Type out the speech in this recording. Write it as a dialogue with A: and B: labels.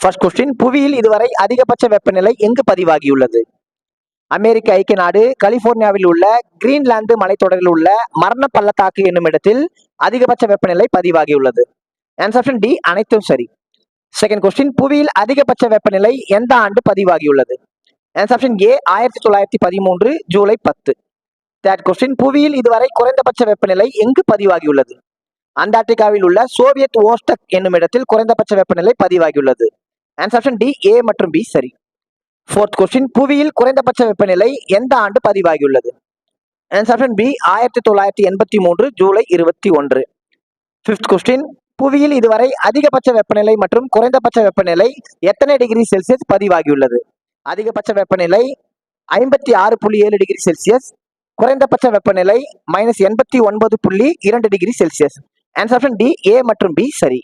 A: First question புவியில் இதுவரை அதிகபட்ச வெப்பநிலை எங்கு பதிவாகியுள்ளது? அமெரிக்க ஐக்கிய நாடு கலிபோர்னியாவில் உள்ள கிரீன்லாந்து மலைத்தொடரில் உள்ள மரண பள்ளத்தாக்கு என்னும் இடத்தில் அதிகபட்ச வெப்பநிலை பதிவாகியுள்ளது. ஆன்சப்ஷன் டி அனைத்தும் சரி. செகண்ட் கொஸ்டின் புவியில் அதிகபட்ச வெப்பநிலை எந்த ஆண்டு பதிவாகியுள்ளது? ஆன்சப்ஷன் ஏ ஆயிரத்தி தொள்ளாயிரத்தி பதிமூன்று ஜூலை பத்து. தேர்ட் கொஸ்டின் புவியில் இதுவரை குறைந்தபட்ச வெப்பநிலை எங்கு பதிவாகியுள்ளது? அண்டார்டிகாவில் உள்ள சோவியத் ஓஸ்டக் என்னும் இடத்தில் குறைந்தபட்ச வெப்பநிலை பதிவாகியுள்ளது. ஆன்சர் டி ஏ மற்றும் பி சரி. ஃபோர்த் கொஸ்டின் புவியில் குறைந்தபட்ச வெப்பநிலை எந்த ஆண்டு பதிவாகியுள்ளது? ஆன்சர் பி ஆயிரத்தி தொள்ளாயிரத்தி எண்பத்தி மூன்று ஜூலை இருபத்தி ஒன்று. ஃபிஃப்த் கொஸ்டின் புவியில் இதுவரை அதிகபட்ச வெப்பநிலை மற்றும் குறைந்தபட்ச வெப்பநிலை எத்தனை டிகிரி செல்சியஸ் பதிவாகியுள்ளது? அதிகபட்ச வெப்பநிலை ஐம்பத்தி ஆறு புள்ளி ஏழு டிகிரி செல்சியஸ் குறைந்தபட்ச வெப்பநிலை மைனஸ் எண்பத்தி ஒன்பது புள்ளி இரண்டு degree Celsius. Answer D A மற்றும் பி சரி.